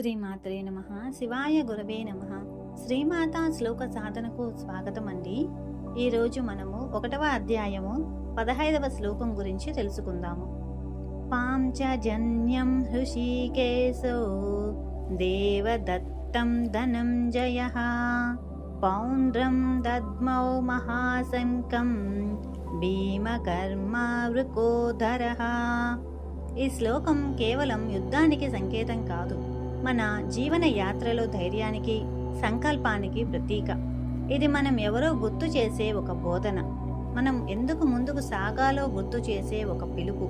శ్రీమాత్రే నమ. శివాయ గురవే నమ. శ్రీమాత శ్లోక సాధనకు స్వాగతం అండి ఈరోజు మనము ఒకటవ అధ్యాయము పదహైదవ శ్లోకం గురించి తెలుసుకుందాము. పాంచజన్యం హృషికేశో దేవదత్తం ధనంజయ పౌండ్రం దద్మౌ మహాశంకం భీమకర్మ వృకోధర ఈ శ్లోకం కేవలం యుద్ధానికి సంకేతం కాదు. మన జీవన యాత్రలో ధైర్యానికి సంకల్పానికి ప్రతీక. ఇది మనం ఎవరో గుర్తు చేసే ఒక బోధన. మనం ఎందుకు ముందుకు సాగాలో గుర్తు చేసే ఒక పిలుపు.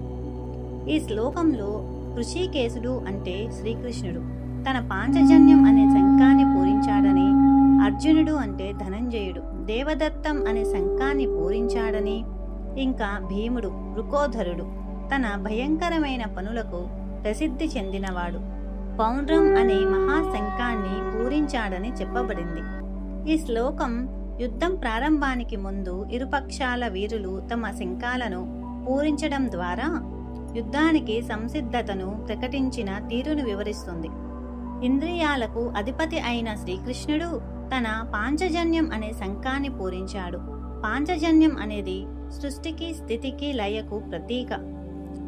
ఈ శ్లోకంలో ఋషికేశుడు అంటే శ్రీకృష్ణుడు. తన పాంచజన్యం అనే శంఖాన్ని పూరించాడని అర్జునుడు అంటే ధనంజయుడు. దేవదత్తం అనే శంఖాన్ని పూరించాడని ఇంకా భీముడు రుకోధరుడు తన భయంకరమైన పనులకు ప్రసిద్ధి చెందినవాడు. పౌండ్రం అనే మహాశంఖాన్ని పూరించాడని చెప్పబడింది. ఈ శ్లోకం యుద్ధం ప్రారంభానికి ముందు ఇరుపక్షాల వీరులు తమ శంఖాలను పూరించడం ద్వారా యుద్ధానికి సంసిద్ధతను ప్రకటించిన తీరును వివరిస్తుంది. ఇంద్రియాలకు అధిపతి అయిన శ్రీకృష్ణుడు తన పాంచజన్యం అనే శంఖాన్ని పూరించాడు. పాంచజన్యం అనేది సృష్టికి స్థితికి లయకు ప్రతీక.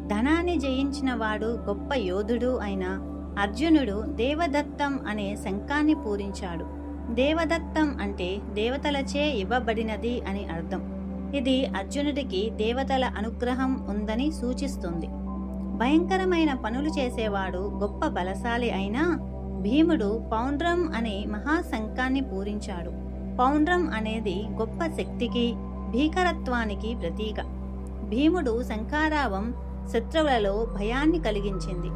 ధనాన్ని జయించిన వాడు గొప్ప యోధుడు అయిన అర్జునుడు దేవదత్తం అనే శంఖాన్ని పూరించాడు. దేవదత్తం అంటే దేవతలచే ఇవ్వబడినది అని అర్థం. ఇది అర్జునుడికి దేవతల అనుగ్రహం ఉందని సూచిస్తుంది. భయంకరమైన పనులు చేసేవాడు గొప్ప బలశాలి అయినా భీముడు పౌండ్రం అనే మహాశంఖాన్ని పూరించాడు. పౌండ్రం అనేది గొప్ప శక్తికి భీకరత్వానికి ప్రతీక. భీముడు శంఖారావం శత్రువులలో భయాన్ని కలిగించింది.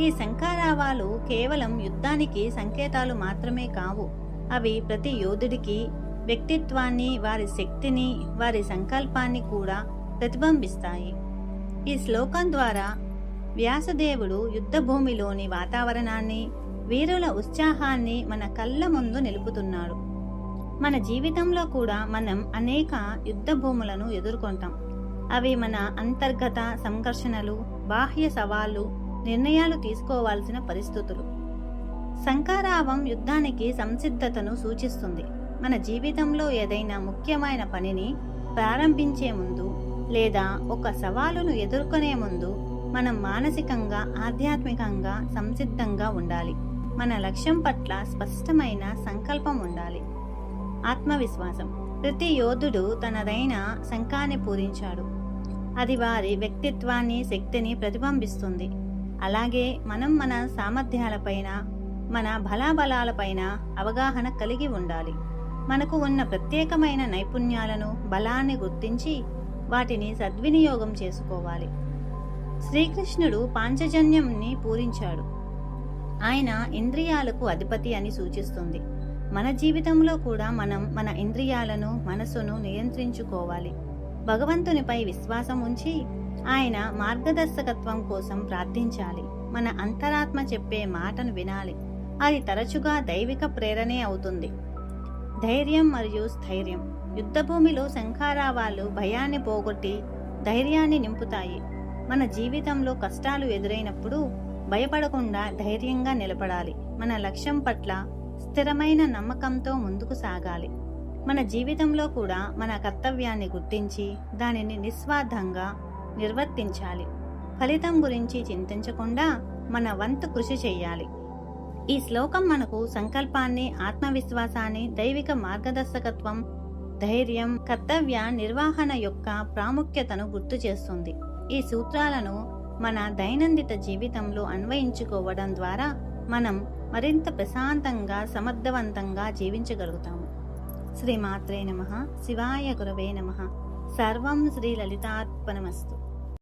ఈ శంఖారావాలు కేవలం యుద్ధానికి సంకేతాలు మాత్రమే కావు. అవి ప్రతి యోధుడికి వ్యక్తిత్వాన్ని వారి శక్తిని వారి సంకల్పాన్ని కూడా ప్రతిబింబిస్తాయి. ఈ శ్లోకం ద్వారా వ్యాసదేవుడు యుద్ధభూమిలోని వాతావరణాన్ని వీరుల ఉత్సాహాన్ని మన కళ్ళ ముందు నిలుపుతున్నాడు. మన జీవితంలో కూడా మనం అనేక యుద్ధ భూములను ఎదుర్కొంటాం. అవి మన అంతర్గత సంఘర్షణలు బాహ్య సవాళ్ళు నిర్ణయాలు తీసుకోవాల్సిన పరిస్థితులు. శంకారావం యుద్ధానికి సంసిద్ధతను సూచిస్తుంది. మన జీవితంలో ఏదైనా ముఖ్యమైన పనిని ప్రారంభించే ముందు లేదా ఒక సవాలును ఎదుర్కొనే ముందు మనం మానసికంగా ఆధ్యాత్మికంగా సంసిద్ధంగా ఉండాలి. మన లక్ష్యం పట్ల స్పష్టమైన సంకల్పం ఉండాలి. ఆత్మవిశ్వాసం. ప్రతి యోధుడు తనదైన శంఖాన్ని పూరించాడు. అది వారి వ్యక్తిత్వాన్ని శక్తిని ప్రతిబింబిస్తుంది. అలాగే మనం మన సామర్థ్యాలపైన మన బలాబలాలపైన అవగాహన కలిగి ఉండాలి. మనకు ఉన్న ప్రత్యేకమైన నైపుణ్యాలను బలాన్ని గుర్తించి వాటిని సద్వినియోగం చేసుకోవాలి. శ్రీకృష్ణుడు పాంచజన్యంని పూరించాడు. ఆయన ఇంద్రియాలకు అధిపతి అని సూచిస్తుంది. మన జీవితంలో కూడా మనం మన ఇంద్రియాలను మనసును నియంత్రించుకోవాలి. భగవంతునిపై విశ్వాసం ఉంచి ఆయన మార్గదర్శకత్వం కోసం ప్రార్థించాలి. మన అంతరాత్మ చెప్పే మాటను వినాలి. అది తరచుగా దైవిక ప్రేరణే అవుతుంది. ధైర్యం మరియు స్థైర్యం. యుద్ధభూమిలో శంఖారావాలు భయాన్ని పోగొట్టి ధైర్యాన్ని నింపుతాయి. మన జీవితంలో కష్టాలు ఎదురైనప్పుడు భయపడకుండా ధైర్యంగా నిలబడాలి. మన లక్ష్యం పట్ల స్థిరమైన నమ్మకంతో ముందుకు సాగాలి. మన జీవితంలో కూడా మన కర్తవ్యాన్ని గుర్తించి దానిని నిస్వార్థంగా నిర్వర్తించాలి. ఫలితం గురించి చింతించకుండా మన వంతు కృషి చేయాలి. ఈ శ్లోకం మనకు సంకల్పాన్ని ఆత్మవిశ్వాసాన్ని దైవిక మార్గదర్శకత్వం ధైర్యం కర్తవ్య నిర్వహణ యొక్క ప్రాముఖ్యతను గుర్తు చేస్తుంది. ఈ సూత్రాలను మన దైనందిత జీవితంలో అన్వయించుకోవడం ద్వారా మనం మరింత ప్రశాంతంగా సమర్థవంతంగా జీవించగలుగుతాము. శ్రీమాత్రే నమ. శివాయ గురవే నమ. సర్వం శ్రీ లలితార్పణమస్తు.